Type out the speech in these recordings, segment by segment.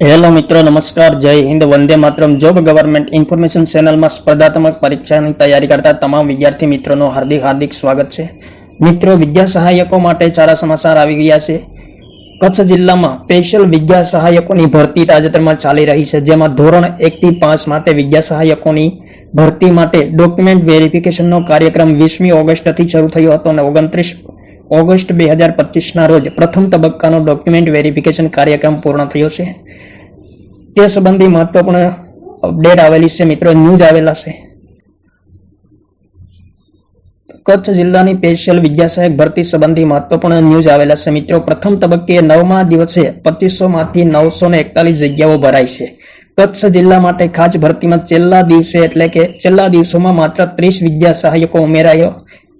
Hello મિત્રો, નમસ્કાર, જય હિન્દ, વંદે માતરમ. જોબ ગવર્મેન્ટ ઇન્ફોર્મેશન ચેનલમાં સ્પર્ધાત્મક પરીક્ષાની તૈયારી કરતા તમામ વિદ્યાર્થી મિત્રોનું હાર્દિક હાર્દિક સ્વાગત છે. મિત્રો, વિદ્યા સહાયકો માટે સારા સમાચાર આવી ગયા છે. કચ્છ જિલ્લામાં સ્પેશિયલ વિદ્યા સહાયકોની ભરતી તાજેતરમાં ચાલી રહી છે, જેમાં ધોરણ એકથી પાંચ માટે વિદ્યા સહાયકોની ભરતી માટે ડોક્યુમેન્ટ વેરિફિકેશનનો કાર્યક્રમ વીસમી ઓગસ્ટથી શરૂ થયો હતો અને ઓગણત્રીસ ઓગસ્ટ બે હજાર પચીસના રોજ પ્રથમ તબક્કાનો ડોક્યુમેન્ટ વેરિફિકેશન કાર્યક્રમ પૂર્ણ થયો છે. તે સંબંધી મહત્વપૂર્ણ અપડેટ આવેલી છે મિત્રો ન્યૂઝ આવેલા છે. કચ્છ જિલ્લાની સ્પેશિયલ વિદ્યાસહાયક ભરતી સંબંધી મહત્વપૂર્ણ ન્યૂઝ આવેલા છે મિત્રો. પ્રથમ તબક્કે નવમા દિવસે પચીસો માંથી નવસો ને એકતાલીસ જગ્યાઓ ભરાઈ છે. કચ્છ જિલ્લા માટે ખાસ ભરતીમાં છેલ્લા દિવસે એટલે કે છેલ્લા દિવસોમાં માત્ર ત્રીસ વિદ્યા સહાયકો ઉમેરાયો,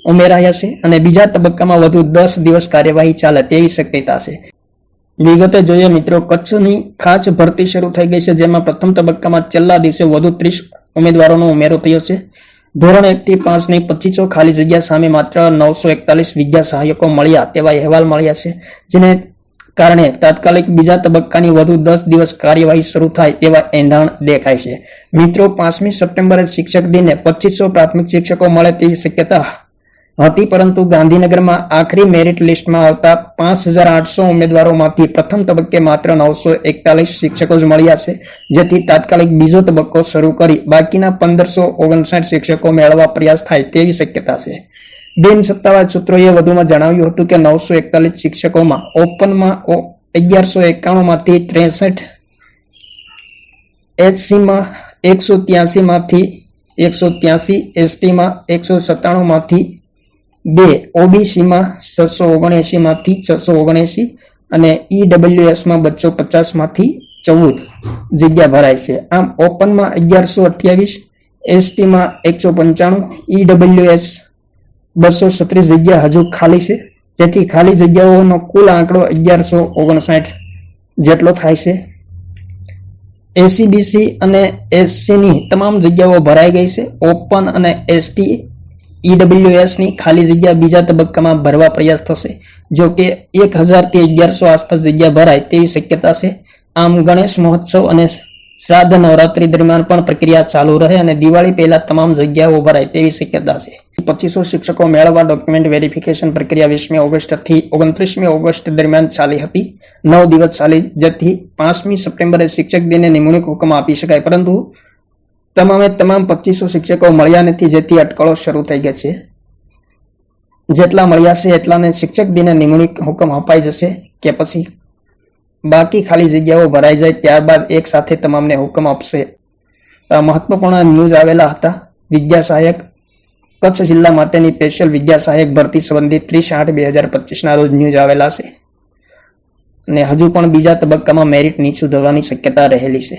ઉમેરાયા છે અને બીજા તબક્કામાં વધુ દસ દિવસ કાર્યવાહી ચાલે તેવી શક્યતા છે. વિગતે જોઈએ મિત્રો, કચ્છની ખાસ ભરતી શરૂ થઈ ગઈ છે, જેમાં પ્રથમ તબક્કામાં છેલ્લા દિવસે વધુ ત્રીસ ઉમેદવારોનો ઉમેરો થયો છે. ધોરણ એક થી પાંચની પચીસો ખાલી જગ્યા સામે માત્ર નવસો એકતાલીસ વિદ્યા સહાયકો મળ્યા તેવા અહેવાલ મળ્યા છે, જેને કારણે તાત્કાલિક બીજા તબક્કાની વધુ દસ દિવસ કાર્યવાહી શરૂ થાય તેવા એંધાણ દેખાય છે. મિત્રો, પાંચમી સપ્ટેમ્બરે શિક્ષક દિને પચીસો પ્રાથમિક શિક્ષકો મળે તેવી શક્યતા હતી, પરંતુ ગાંધીનગરમાં આખરી મેરિટ લિસ્ટમાં આવતા પાંચ હજાર આઠસો ઉમેદવારોમાંથી પ્રથમ તબક્કે માત્ર નવસો એકતાલીસ શિક્ષકો જ મળ્યા છે, જેથી તાત્કાલિક બીજો તબક્કો શરૂ કરી બાકીના પંદરસો ઓગણસાઠ શિક્ષકો મેળવવા પ્રયાસ થાય તેવી શક્યતા છે. બિન સત્તાવાર સૂત્રોએ વધુમાં જણાવ્યું હતું કે નવસો એકતાલીસ શિક્ષકોમાં ઓપનમાં અગિયારસો એકાણું માંથી ત્રેસઠ એચસીમાં એકસો ત્યાસી માંથી એકસો ત્યાસી, એસટીમાં એકસો સત્તાણું માંથી બે, ઓબીસીમાં છસો ઓગણએંસીમાંથી છસો ઓગણએંસી અને ઈડબ્લ્યુએસમાં બસો પચાસમાંથી ચૌદ જગ્યા ભરાય છે. આમ ઓપનમાં અગિયારસો અઠ્યાવીસ, એસટીમાં એકસો પંચાણું, ઈડબ્લ્યુએસ બસો છત્રીસ જગ્યા હજુ ખાલી છે. જેથી ખાલી જગ્યાઓનો કુલ આંકડો અગિયારસો ઓગણસાઠ જેટલો થાય છે. એસીબીસી અને એસસીની તમામ જગ્યાઓ ભરાઈ ગઈ છે. ઓપન અને એસટી ઈડબ્લ્યુએસની ખાલી જગ્યા બીજા તબક્કામાં ભરવા પ્રયાસ થશે. જો કે એક હજારથી અગિયારસો આસપાસ જગ્યા ભરાય તેવી શક્યતા છે. આમ ગણેશ મહોત્સવ અને શ્રાદ્ધ નવરાત્રી દરમિયાન પણ પ્રક્રિયા ચાલુ રહે અને દિવાળી પહેલા તમામ જગ્યાઓ ભરાય તેવી શક્યતા છે. પચીસો શિક્ષકો મેળવવા ડોક્યુમેન્ટ વેરિફિકેશન પ્રક્રિયા વીસમી ઓગસ્ટથી ઓગણત્રીસમી ઓગસ્ટ દરમિયાન ચાલી હતી. નવ દિવસ ચાલી જતી પાંચમી સપ્ટેમ્બરે શિક્ષક દિને નિમણૂક હુકમ આપી શકાય. પરંતુ તમામે તમામ પચીસો શિક્ષકો મળ્યા નથી, જેથી અટકળો શરૂ થઈ ગઈ છે. જેટલા મળ્યા છે, એટલાને શિક્ષક દિને નિમણૂક હુકમ અપાઈ જશે કે પછી બાકી ખાલી જગ્યાઓ ભરાઈ જાય ત્યારબાદ એક સાથે તમામને હુકમ આપશે. મહત્વપૂર્ણ ન્યૂઝ આવેલા હતા. વિદ્યા સહાયક કચ્છ જિલ્લા માટેની સ્પેશિયલ વિદ્યા સહાયક ભરતી સંબંધિત ત્રીસ આઠ બે હજાર પચીસના રોજ ન્યૂઝ આવેલા છે. અને હજુ પણ બીજા તબક્કામાં મેરિટ નીચું ધરવાની શક્યતા રહેલી છે.